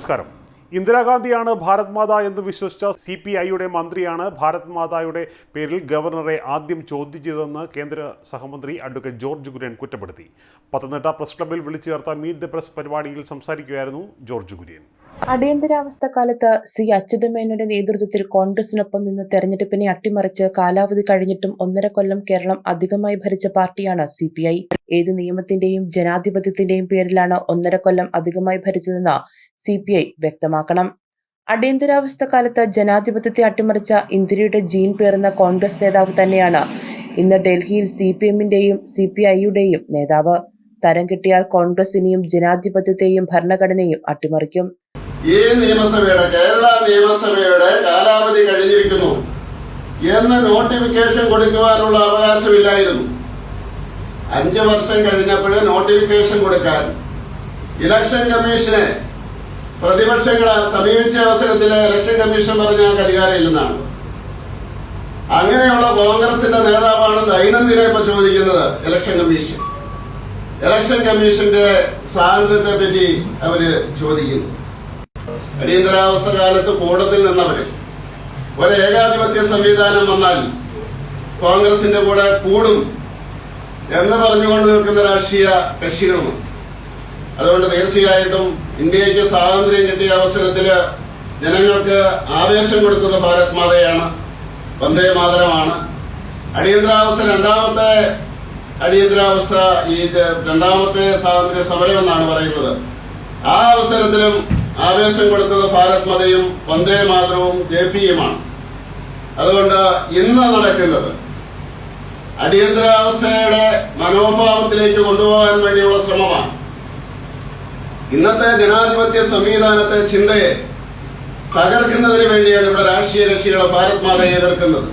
നമസ്കാരം. ഇന്ദിരാഗാന്ധിയാണ് ഭാരത് മാത എന്ന് വിശ്വസിച്ച സി പി ഐയുടെ മന്ത്രിയാണ് ഭാരത് മാതായുടെ പേരിൽ ഗവർണറെ ആദ്യം ചോദ്യം ചെയ്തതെന്ന് കേന്ദ്ര സഹമന്ത്രി അഡ്വക്കേറ്റ് ജോർജ് കുര്യൻ കുറ്റപ്പെടുത്തി. പത്തനംതിട്ട പ്രസ് ക്ലബിൽ വിളിച്ചു ചേർത്ത മീറ്റ് ദ പ്രസ് പരിപാടിയിൽ സംസാരിക്കുകയായിരുന്നു ജോർജ് കുര്യൻ. അടിയന്തരാവസ്ഥ കാലത്ത് സി അച്യുതമേനോന്റെ നേതൃത്വത്തിൽ കോൺഗ്രസിനൊപ്പം നിന്ന് തെരഞ്ഞെടുപ്പിനെ അട്ടിമറിച്ച് കാലാവധി കഴിഞ്ഞിട്ടും ഒന്നര കൊല്ലം കേരളം അധികമായി ഭരിച്ച പാർട്ടിയാണ് സി പി ഐ. ഏത് നിയമത്തിന്റെയും ജനാധിപത്യത്തിന്റെയും പേരിലാണ് ഒന്നര കൊല്ലം അധികമായി ഭരിച്ചതെന്ന് സി പി ഐ വ്യക്തമാക്കണം. അടിയന്തരാവസ്ഥ കാലത്ത് ജനാധിപത്യത്തെ അട്ടിമറിച്ച ഇന്ദിരയുടെ ജീൻ പേറുന്ന കോൺഗ്രസ് നേതാവ് തന്നെയാണ് ഇന്ന് ഡൽഹിയിൽ സി പി എമ്മിന്റെയും സി പി ഐയുടെയും നേതാവ്. തരം കിട്ടിയാൽ കോൺഗ്രസ് ഇനിയും ജനാധിപത്യത്തെയും ഭരണഘടനയും അട്ടിമറിക്കും. ഈ നിയമസഭയുടെ കേരള നിയമസഭയുടെ കാലാവധി കഴിഞ്ഞിരിക്കുന്നു എന്ന നോട്ടിഫിക്കേഷൻ കൊടുക്കുവാനുള്ള അവകാശമില്ലായിരുന്നു. അഞ്ച് വർഷം കഴിഞ്ഞപ്പോൾ നോട്ടിഫിക്കേഷൻ കൊടുക്കാൻ ഇലക്ഷൻ കമ്മീഷനെ പ്രതിപക്ഷങ്ങളെ സമീപിച്ച അവസരത്തിൽ ഇലക്ഷൻ കമ്മീഷൻ പറഞ്ഞ ഞങ്ങൾക്ക് അധികാരമില്ലെന്നാണ് അങ്ങനെയുള്ള കോൺഗ്രസിന്റെ നേതാവാണ് ദൈനംദിനെ ഇപ്പൊ ചോദിക്കുന്നത് ഇലക്ഷൻ കമ്മീഷൻ ഇലക്ഷൻ കമ്മീഷന്റെ സ്വാതന്ത്ര്യത്തെ പറ്റി അവർ ചോദിക്കുന്നു. അടിയന്തരാവസ്ഥ കാലത്ത് കൂടത്തിൽ നിന്നവര്. ഒരു ഏകാധിപത്യ സംവിധാനം വന്നാൽ കോൺഗ്രസിന്റെ കൂടെ കൂടും എന്ന് പറഞ്ഞുകൊണ്ട് നിൽക്കുന്ന രാഷ്ട്രീയ കക്ഷികളും അതുകൊണ്ട് തീർച്ചയായിട്ടും ഇന്ത്യയ്ക്ക് സ്വാതന്ത്ര്യം കിട്ടിയ അവസരത്തിൽ ജനങ്ങൾക്ക് ആവേശം കൊടുത്തത് ഭാരത് മാതയാണ്. വന്ദേ മാതരമാണ്. അടിയന്തരാവസ്ഥ രണ്ടാമത്തെ അടിയന്തരാവസ്ഥ ഈ രണ്ടാമത്തെ സ്വാതന്ത്ര്യ സമരം എന്നാണ് പറയുന്നത്. ആ അവസരത്തിലും ആവേശം കൊടുത്തത് ഭാരത് മതയും വന്ദേ മാതരവും ജെ പിയുമാണ്. അതുകൊണ്ട് ഇന്ന് നടക്കുന്നത് അടിയന്തരാവസ്ഥയുടെ മനോഭാവത്തിലേക്ക് കൊണ്ടുപോകാൻ വേണ്ടിയുള്ള ശ്രമമാണ്. ഇന്നത്തെ ജനാധിപത്യ സംവിധാനത്തെ ചിന്തയെ തകർക്കുന്നതിന് വേണ്ടിയാണ് ഇവിടെ രാഷ്ട്രീയ കക്ഷികളെ ഭാരത് മാതയെ എതിർക്കുന്നത്.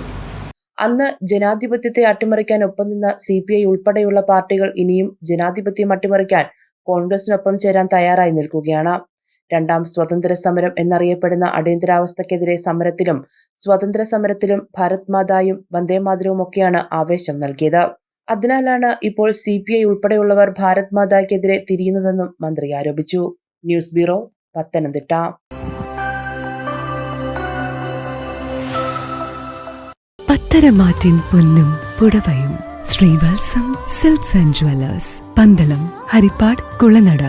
അന്ന് ജനാധിപത്യത്തെ അട്ടിമറിക്കാൻ ഒപ്പം നിന്ന സി പി ഐ ഉൾപ്പെടെയുള്ള പാർട്ടികൾ ഇനിയും ജനാധിപത്യം അട്ടിമറിക്കാൻ കോൺഗ്രസിനൊപ്പം ചേരാൻ തയ്യാറായി നിൽക്കുകയാണ്. രണ്ടാം സ്വതന്ത്ര സമരം എന്നറിയപ്പെടുന്ന അടിയന്തരാവസ്ഥക്കെതിരെ സമരത്തിലും സ്വതന്ത്ര സമരത്തിലും ഭാരത് മാതായും വന്ദേമാതരവും ഒക്കെയാണ് ആവേശം നൽകിയത്. അതിനാലാണ് ഇപ്പോൾ സി പി ഐ ഉൾപ്പെടെയുള്ളവർ ഭാരത് മാതായ്ക്കെതിരെ തിരിയുന്നതെന്നും മന്ത്രി ആരോപിച്ചു. News bureau Pathanamthitta. പത്തരമാറ്റിൻ പൊന്നും പുടവയും Sreevalsam silks and jewellers Pandalam Haripad Kulanada.